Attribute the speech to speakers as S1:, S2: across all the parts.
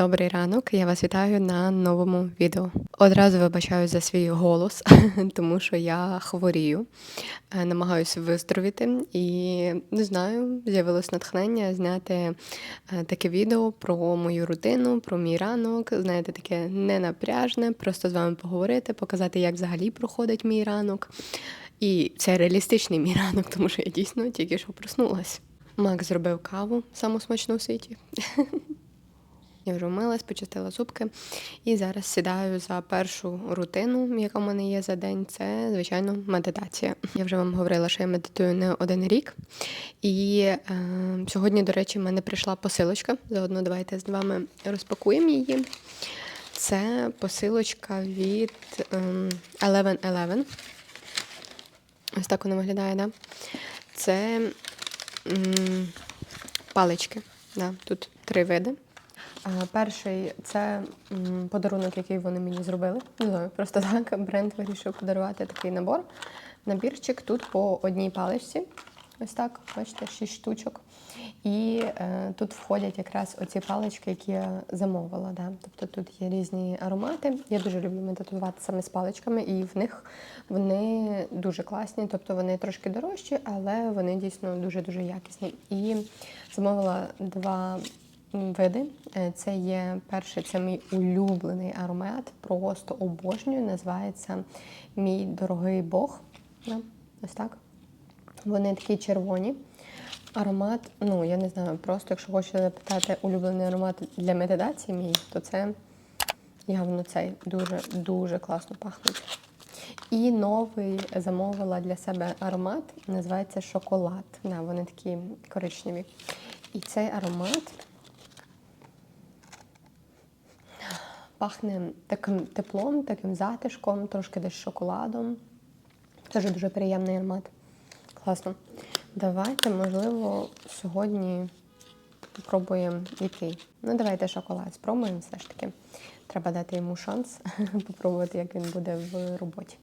S1: добрий ранок. Я вас вітаю на новому відео. Одразу вибачаю за свій голос, тому що я хворію, е, намагаюся виздоровіти і не знаю, з'явилось натхнення зняти е, таке відео про мою рутину, про мій ранок. Знаєте, таке ненапряжне, просто з вами поговорити, показати, як взагалі проходить мій ранок. І це реалістичний мій ранок, тому що я дійсно тільки що проснулась. Макс зробив каву, саму смачну в світі. Я вже вмилась, почистила зубки і зараз сідаю за першу рутину, яка в мене є за день. Це, звичайно, медитація. Я вже вам говорила, що я медитую не один рік. І е, сьогодні, до речі, в мене прийшла посилочка. Заодно давайте з вами розпакуємо її. Це посилочка від ем, 1111. Ось так вона виглядає, да? Це м, палички. Да, тут три види. Перший це подарунок, який вони мені зробили. Не знаю, просто так бренд вирішив подарувати такий набор. Набірчик тут по одній паличці. Ось так, бачите, шість штучок. І е, тут входять якраз оці палички, які я замовила. Да? Тобто тут є різні аромати. Я дуже люблю медитувати саме з паличками, і в них вони дуже класні, тобто вони трошки дорожчі, але вони дійсно дуже-дуже якісні. І замовила два види. Е, Це є перший, це мій улюблений аромат. Просто обожнюю. Називається Мій дорогий Бог. Ось так. Вони такі червоні. Аромат, ну я не знаю, просто якщо хочете запитати улюблений аромат для медитації мій, то це явно цей дуже дуже класно пахнуть. І новий замовила для себе аромат, називається шоколад. Да, вони такі коричневі. І цей аромат пахне таким теплом, таким затишком, трошки десь шоколадом. Теж дуже приємний аромат. Класно. Давайте, можливо, сьогодні спробуємо який. Ну, давайте шоколад спробуємо все ж таки. Треба дати йому шанс попробувати, як він буде в роботі.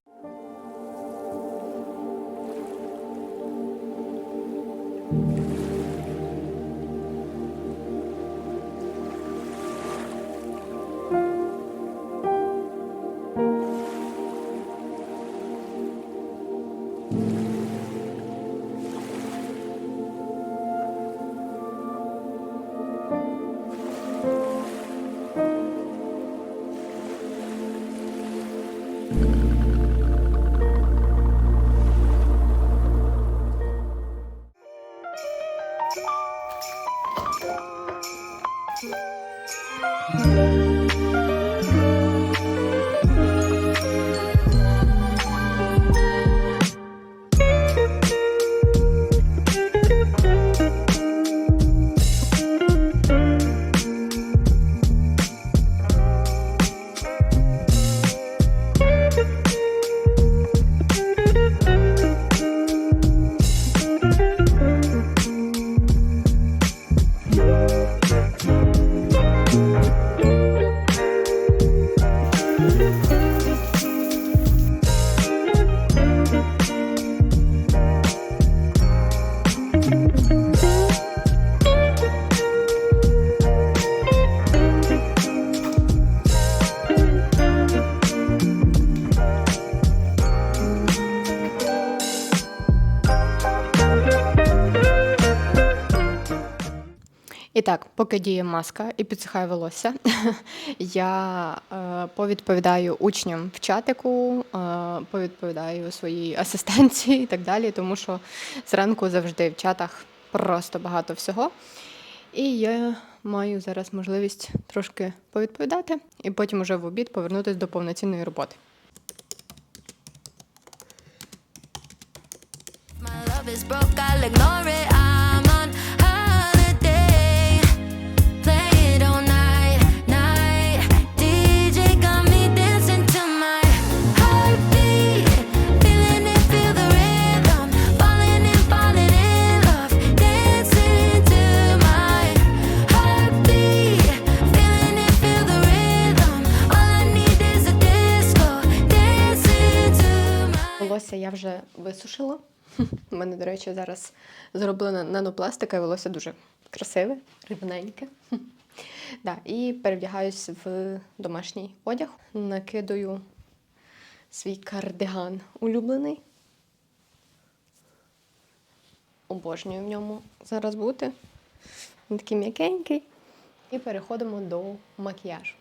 S1: І так, поки діє маска і підсихає волосся, я е, повідповідаю учням в чатику, е, повідповідаю своїй асистенції і так далі, тому що зранку завжди в чатах просто багато всього. І я маю зараз можливість трошки повідповідати, і потім уже в обід повернутися до повноцінної роботи.
S2: My love is broke, I'll ignore it.
S1: До речі, зараз зроблена нанопластика і волосся дуже красиве, рівненьке. Да, і перевдягаюсь в домашній одяг. Накидаю свій кардиган улюблений. Обожнюю в ньому зараз бути. Він такий м'якенький. І переходимо до макіяжу.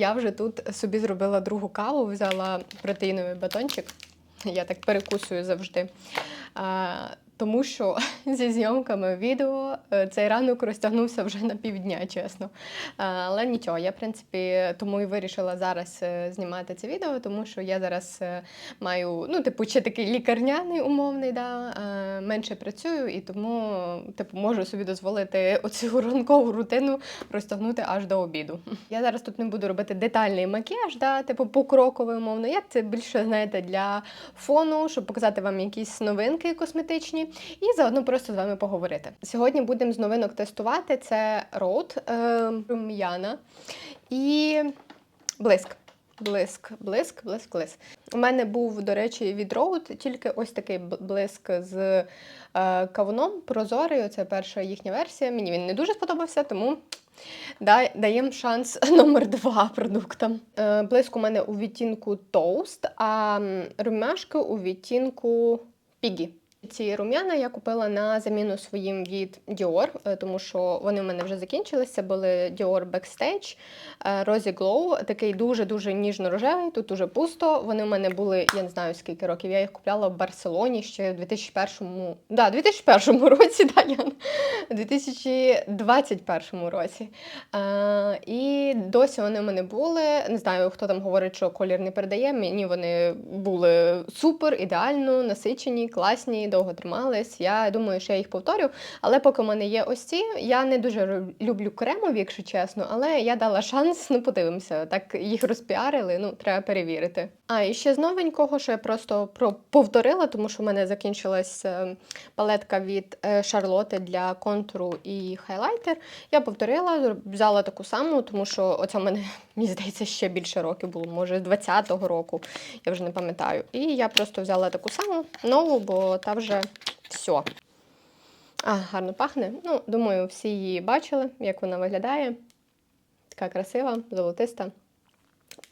S1: Я вже тут собі зробила другу каву, взяла протеїновий батончик. Я так перекусую завжди. Тому що зі зйомками відео е, цей ранок розтягнувся вже на півдня, чесно. Але нічого, я, в принципі, тому і вирішила зараз е, знімати це відео, тому що я зараз е, маю, ну, типу, ще такий лікарняний умовний, да, менше працюю, і тому, типу, можу собі дозволити оцю ранкову рутину розтягнути аж до обіду. Я зараз тут не буду робити детальний макіяж, да, типу покроковий, умовно. Я це більше, знаєте, для фону, щоб показати вам якісь новинки косметичні і заодно просто з вами поговорити. Сьогодні будемо з новинок тестувати: це Road, е, рум'яна і блиск. Блиск, блиск, блиск, блиск. У мене був, до речі, від Road тільки ось такий блиск з е, кавуном прозорий. Це перша їхня версія. Мені він не дуже сподобався, тому даємо шанс номер два продуктам. Е, блиск у мене у відтінку Toast, а румяшки у відтінку Piggy. Ці рум'яна я купила на заміну своїм від Dior, е, тому що вони в мене вже закінчилися. Були Dior Backstage, е, Rosy Glow, такий дуже-дуже ніжно-рожевий, тут дуже пусто. Вони в мене були, я не знаю скільки років, я їх купляла в Барселоні ще в 2001, да, 2001 році, да, Яна? У 2021 році. Е, і досі вони в мене були. Не знаю, хто там говорить, що колір не передає. Мені вони були супер, ідеально, насичені, класні, довго тримались. Я думаю, що я їх повторю. Але поки в мене є ось ці, я не дуже люблю кремові, якщо чесно, але я дала шанс, ну подивимося. Так їх розпіарили, ну треба перевірити. А і ще з новенького, що я просто повторила, тому що в мене закінчилась е, палетка від е, Шарлоти для контуру і хайлайтер. Я повторила, взяла таку саму, тому що оця в мене, мені здається, ще більше років було, може, з 20-го року, я вже не пам'ятаю. І я просто взяла таку саму нову, бо та вже все. А, гарно пахне. Ну, думаю, всі її бачили, як вона виглядає. Така красива, золотиста.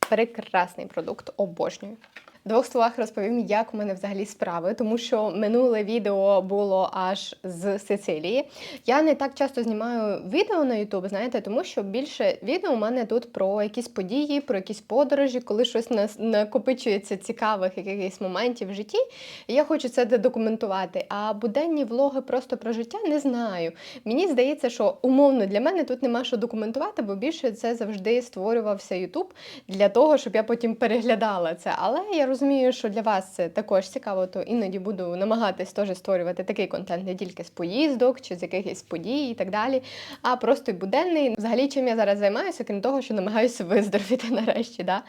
S1: Прекрасний продукт, обожнюю. В двох словах розповім, як у мене взагалі справи, тому що минуле відео було аж з Сицилії. Я не так часто знімаю відео на YouTube, знаєте, тому що більше відео у мене тут про якісь події, про якісь подорожі, коли щось накопичується цікавих якихось моментів в житті. І я хочу це документувати. А буденні влоги просто про життя не знаю. Мені здається, що умовно для мене тут нема що документувати, бо більше це завжди створювався YouTube для того, щоб я потім переглядала це. Але я розумію, що для вас це також цікаво, то іноді буду намагатись теж створювати такий контент не тільки з поїздок чи з якихось подій і так далі, а просто й буденний. Взагалі, чим я зараз займаюся, крім того, що намагаюся виздоровіти нарешті. Да?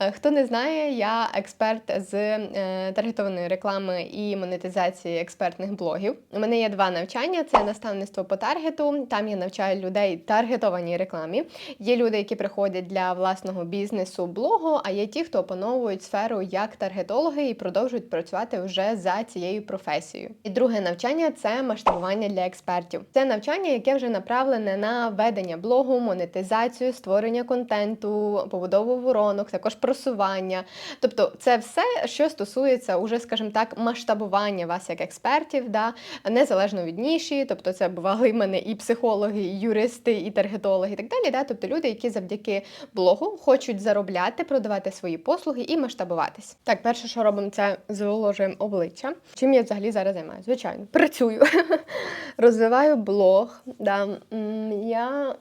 S1: Е, Хто не знає, я експерт з е, таргетованої реклами і монетизації експертних блогів. У мене є два навчання: це наставництво по таргету. Там я навчаю людей таргетованій рекламі. Є люди, які приходять для власного бізнесу блогу, а є ті, хто опановують сферу як таргетологи і продовжують працювати вже за цією професією. І друге навчання це масштабування для експертів. Це навчання, яке вже направлене на ведення блогу, монетизацію, створення контенту, побудову воронок, також просування. Тобто, це все, що стосується уже, скажімо так, масштабування вас як експертів, да, незалежно від ніші. Тобто, це бували в мене і психологи, і юристи, і таргетологи, і так далі. Да? Тобто люди, які завдяки блогу хочуть заробляти, продавати свої послуги і масштабуватись. Так, перше, що робимо, це зволожуємо обличчя. Чим я взагалі зараз займаюся? Звичайно, працюю, розвиваю блог. Да. Я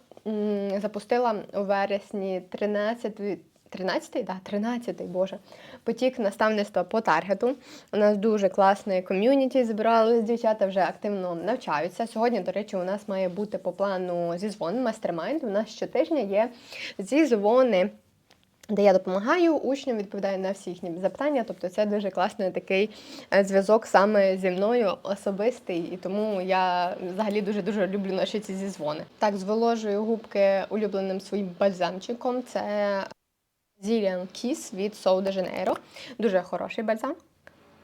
S1: запустила у вересні 13 13-й, да, 13-й, боже, потік наставництва по таргету. У нас дуже класне ком'юніті зібралось, дівчата вже активно навчаються. Сьогодні, до речі, у нас має бути по плану зізвон, мастермайнд. У нас щотижня є зізвони. Де я допомагаю учням, відповідаю на всі їхні запитання. Тобто це дуже класний такий е, зв'язок саме зі мною особистий, і тому я взагалі дуже дуже люблю наші ці зізвони. Так, зволожую губки улюбленим своїм бальзамчиком. Це Zillion Kiss від Sol de Janeiro. Дуже хороший бальзам.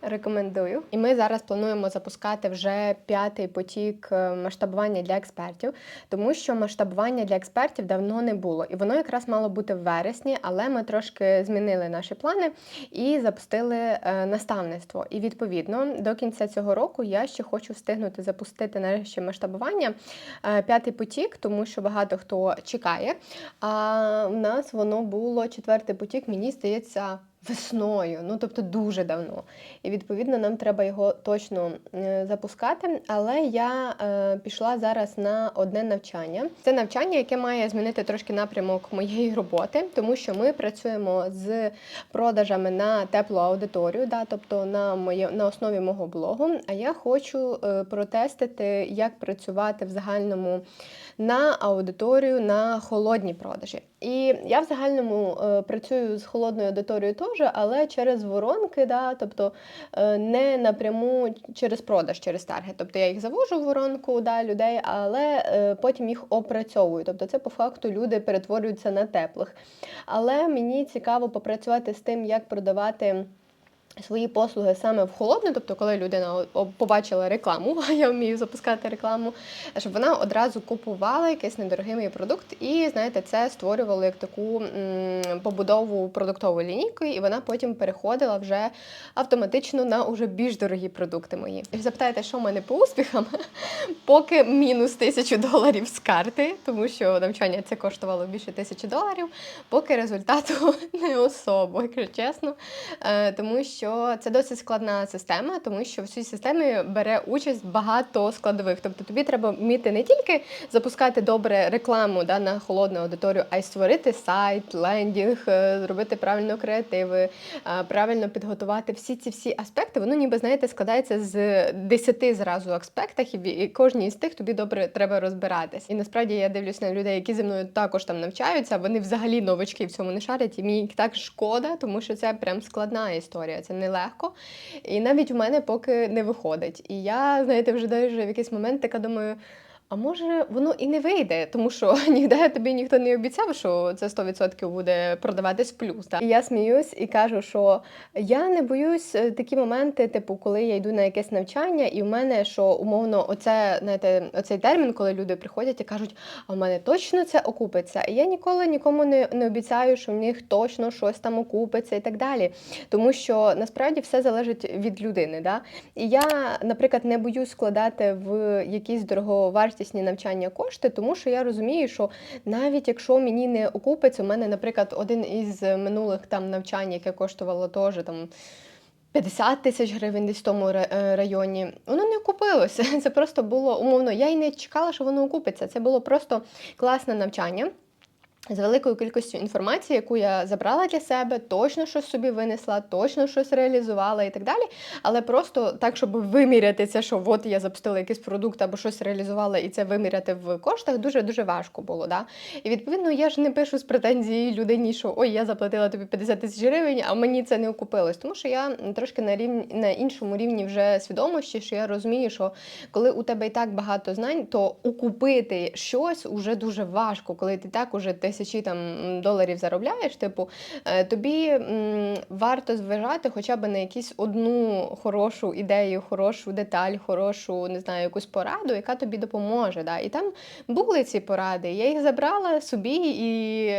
S1: Рекомендую. І ми зараз плануємо запускати вже п'ятий потік е, масштабування для експертів, тому що масштабування для експертів давно не було. І воно якраз мало бути в вересні, але ми трошки змінили наші плани і запустили е, наставництво. І відповідно до кінця цього року я ще хочу встигнути запустити нарешті масштабування е, п'ятий потік, тому що багато хто чекає. А в нас воно було четвертий потік, мені здається. Весною, ну тобто дуже давно. І відповідно нам треба його точно е, запускати. Але я е, пішла зараз на одне навчання. Це навчання, яке має змінити трошки напрямок моєї роботи, тому що ми працюємо з продажами на теплу аудиторію, да, тобто на моє на основі мого блогу. А я хочу е, протестити, як працювати в загальному на аудиторію на холодні продажі. І я в загальному е, працюю з холодною аудиторією теж, але через воронки, да, тобто е, не напряму через продаж, через таргет. Тобто я їх завожу в воронку да, людей, але е, потім їх опрацьовую. Тобто це по факту люди перетворюються на теплих. Але мені цікаво попрацювати з тим, як продавати. Свої послуги саме в холодну, тобто, коли людина побачила рекламу, а я вмію запускати рекламу, щоб вона одразу купувала якийсь недорогий мій продукт, і знаєте, це створювало як таку побудову продуктової лінійки, і вона потім переходила вже автоматично на уже більш дорогі продукти мої. І запитаєте, що в мене по успіхам? Поки мінус тисячу доларів з карти, тому що навчання це коштувало більше тисячі доларів, поки результату не особо, якщо чесно. Е, Тому що це досить складна система, тому що в цій системі бере участь багато складових. Тобто тобі треба вміти не тільки запускати добре рекламу да, на холодну аудиторію, а й створити сайт, лендінг, е, зробити правильно креативи, е, правильно підготувати всі ці всі аспекти. Воно ніби знаєте складається з 10 зразу аспектах, і кожній з тих тобі добре треба розбиратись. І насправді я дивлюсь на людей, які зі мною також там навчаються. Вони взагалі новачки в цьому не шарять, і мені так шкода, тому що це прям складна історія. Нелегко. І навіть у мене поки не виходить. І я, знаєте, вже навіть в якийсь момент така думаю. А може воно і не вийде, тому що ніде тобі ніхто не обіцяв, що це 100% буде продаватись плюс. Так? І я сміюсь і кажу, що я не боюсь е, такі моменти, типу, коли я йду на якесь навчання, і в мене що умовно, оце знаєте, оцей термін, коли люди приходять і кажуть, а в мене точно це окупиться. І я ніколи нікому не, не обіцяю, що в них точно щось там окупиться і так далі. Тому що насправді все залежить від людини. Да? І я, наприклад, не боюсь складати в якісь дороговартісні навчання кошти, тому що я розумію, що навіть якщо мені не окупиться, у мене, наприклад, один із минулих там навчань, яке коштувало теж там. 50 тисяч гривень десь в тому е, районі. Воно не окупилося. Це просто було умовно. Я й не чекала, що воно окупиться. Це було просто класне навчання. З великою кількістю інформації, яку я забрала для себе, точно щось собі винесла, точно щось реалізувала і так далі. Але просто так, щоб виміряти це, що от я запустила якийсь продукт або щось реалізувала, і це виміряти в коштах, дуже дуже важко було. Да? І відповідно я ж не пишу з претензії людині, що ой, я заплатила тобі 50 тисяч гривень, а мені це не окупилось. Тому що я трошки на рівні на іншому рівні вже свідомості, що я розумію, що коли у тебе і так багато знань, то окупити щось уже дуже важко, коли ти так уже тисячі там доларів заробляєш. Типу, е, тобі варто зважати хоча б на якусь одну хорошу ідею, хорошу деталь, хорошу, не знаю, якусь пораду, яка тобі допоможе. Да? І там були ці поради. Я їх забрала собі, і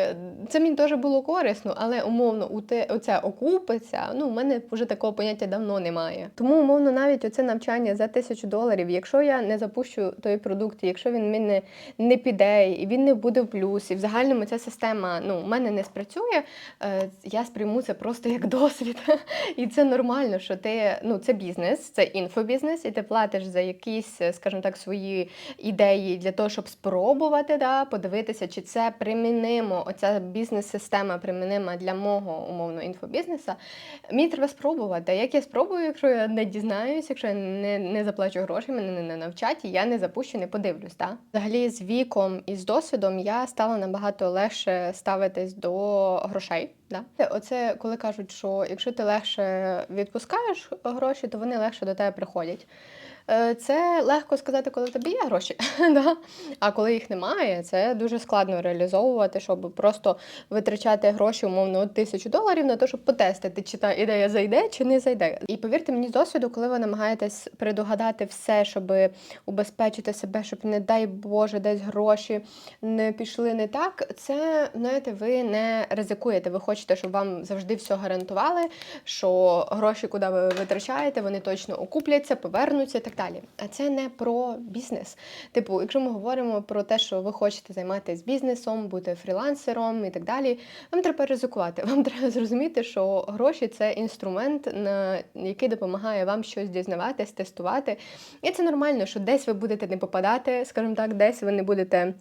S1: це мені теж було корисно, але умовно у те, оце окупиться. Ну, у мене вже такого поняття давно немає. Тому, умовно, навіть оце навчання за тисячу доларів, якщо я не запущу той продукт, якщо він в мене не піде, і він не буде в плюс, і в загальному ця система ну, у мене не спрацює, е, я сприйму це просто як досвід. І це нормально, що ти ну, це бізнес, це інфобізнес, і ти платиш за якісь, е, скажімо так, свої ідеї для того, щоб спробувати да, подивитися, чи це примінимо, оця бізнес-система примінима для мого умовно інфобізнеса. Мені треба спробувати. Як я спробую, якщо я не дізнаюсь, якщо я не, не заплачу гроші, мене не, не навчать, і я не запущу, не подивлюсь. Да? Взагалі, з віком і з досвідом я стала набагато легше ставитись до грошей. Да? Оце коли кажуть, що якщо ти легше відпускаєш гроші, то вони легше до тебе приходять. Е, Це легко сказати, коли в тебе є гроші, да? а коли їх немає, це дуже складно реалізовувати, щоб просто витрачати гроші, умовно, тисячу доларів на те, щоб потестити, чи та ідея зайде, чи не зайде. І повірте мені з досвіду, коли ви намагаєтесь предугадати все, щоб убезпечити себе, щоб, не дай Боже, десь гроші не пішли не так, це, знаєте, ви не ризикуєте. Ви хочете, щоб вам завжди все гарантували, що гроші, куди ви витрачаєте, вони точно окупляться, повернуться так далі. А це не про бізнес. Типу, якщо ми говоримо про те, що ви хочете займатися бізнесом, бути фрілансером і так далі, вам треба ризикувати. Вам треба зрозуміти, що гроші це інструмент, на який допомагає вам щось дізнаватись, тестувати. І це нормально, що десь ви будете не попадати, скажімо так, десь ви не будете.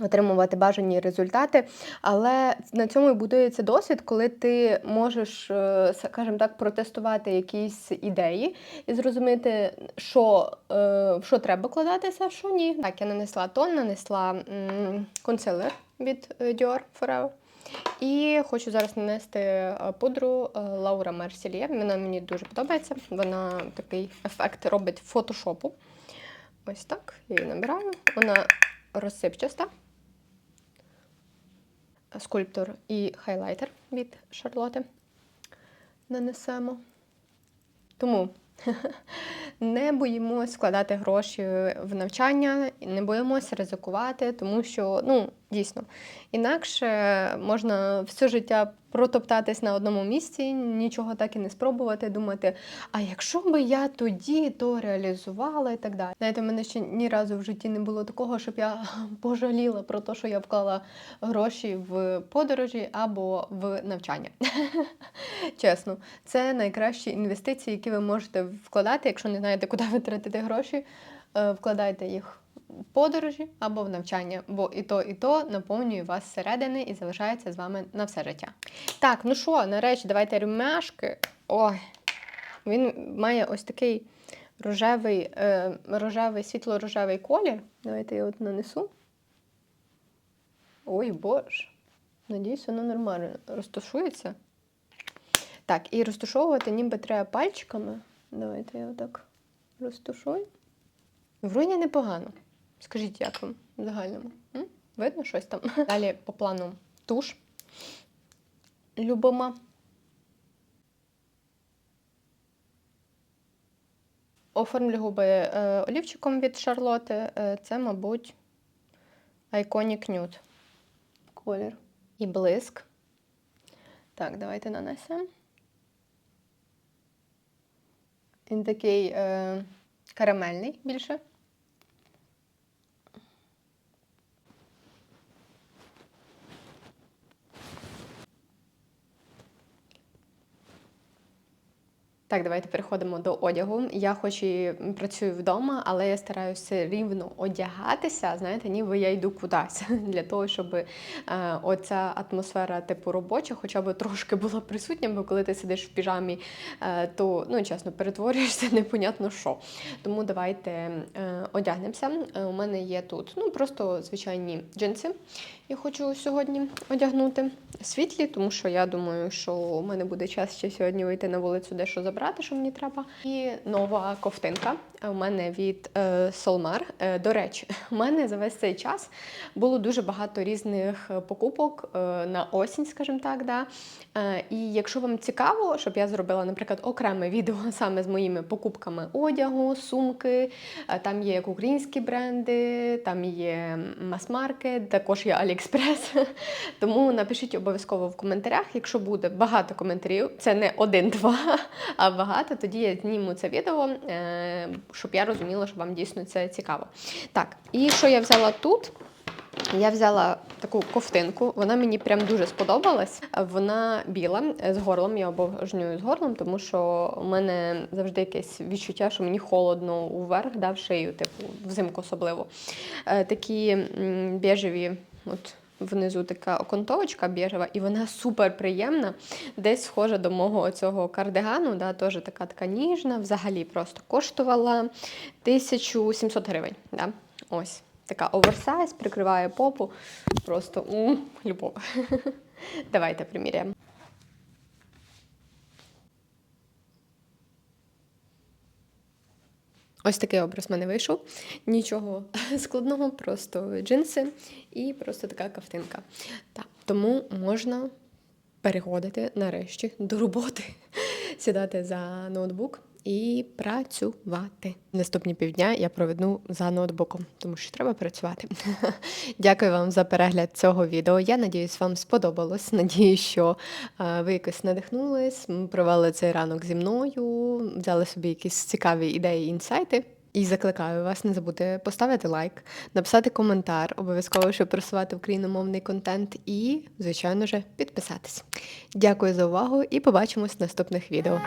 S1: Отримувати бажані результати, але на цьому і будується досвід, коли ти можеш, е, скажімо так, протестувати якісь ідеї і зрозуміти, що, е, що треба кладатися, а що ні. Так, я нанесла тон, нанесла консилер від е, Dior Forever. І хочу зараз нанести пудру е, Laura Вона мені дуже подобається. Вона такий ефект робить фотошопу. Ось так. Я її набираю. Вона розсипчаста. Скульптор і хайлайтер від Шарлоти нанесемо. Тому не боїмось вкладати гроші в навчання, не боїмося ризикувати, тому що, ну, дійсно, інакше можна все життя протоптатись на одному місці, нічого так і не спробувати, думати, а якщо би я тоді то реалізувала і так далі. Знаєте, в мене ще ні разу в житті не було такого, щоб я пожаліла про те, що я вклала гроші в подорожі або в навчання. Чесно, це найкращі інвестиції, які ви можете вкладати, якщо не знаєте, куди витратити гроші, е, вкладайте їх подорожі або в навчання, бо і то, і то наповнює вас зсередини і залишається з вами на все життя. Так, ну що, нарешті, давайте рюмяшки. Ой, він має ось такий рожевий, е, рожевий, світло-рожевий колір. Давайте я от нанесу. Ой, боже. Надіюсь, воно нормально розташується. Так, і розташовувати ніби треба пальчиками. Давайте я отак розташую. Вроді непогано. Скажіть, як вам в загальному? М? Видно щось там? Далі по плану туш. Любима. Оформлю губи е, олівчиком від Шарлоти. Е, це, мабуть, Iconic Nude колір. І блиск. Так, давайте нанесемо. Він такий е, карамельний більше. Так, давайте переходимо до одягу. Я хоч і працюю вдома, але я стараюся рівно одягатися, знаєте, ніби я йду кудись для того, щоб е, оця атмосфера типу робоча хоча б трошки була присутня, бо коли ти сидиш в піжамі, е, то ну чесно перетворюєшся непонятно що. Тому давайте е, одягнемося. Е, у мене є тут ну просто звичайні джинси. Я хочу сьогодні одягнути світлі, тому що я думаю, що у мене буде час ще сьогодні вийти на вулицю, дещо забрати, що мені треба. І нова ковтинка у мене від е, Solmar. Е, до речі, у мене за весь цей час було дуже багато різних е, покупок е, на осінь, скажімо так. Да? Е, і якщо вам цікаво, щоб я зробила, наприклад, окреме відео саме з моїми покупками одягу, сумки, е, там є як українські бренди, там є мас-маркет, також є Аліекспрес. Тому напишіть обов'язково в коментарях, якщо буде багато коментарів, це не один-два, а багато, тоді я зніму це відео, е, щоб я розуміла, що вам дійсно це цікаво. Так, і що я взяла тут? Я взяла таку ковтинку, вона мені прям дуже сподобалась. Вона біла з горлом. Я обожнюю з горлом, тому що у мене завжди якесь відчуття, що мені холодно уверх, да, в шию, типу, взимку особливо. Е, Такі біжеві, от внизу така окантовочка біжева, і вона супер приємна. Десь схожа до мого цього кардигану, да, теж така така ніжна. Взагалі просто коштувала 1700 гривень. Да? Ось. така оверсайз, прикриває попу. Просто у любов. Давайте приміряємо. Ось такий образ в мене вийшов. Нічого складного, просто джинси і просто така кафтинка. Так, тому можна переходити нарешті до роботи, сідати за ноутбук і працювати. Наступні півдня я проведу за ноутбуком, тому що треба працювати. Дякую вам за перегляд цього відео. Я надіюсь, вам сподобалось. Надіюсь, що ви якось надихнулись, провели цей ранок зі мною, взяли собі якісь цікаві ідеї, інсайти. І закликаю вас не забути поставити лайк, написати коментар, обов'язково, щоб просувати україномовний контент, і, звичайно ж, підписатись. Дякую за увагу і побачимось в наступних відео.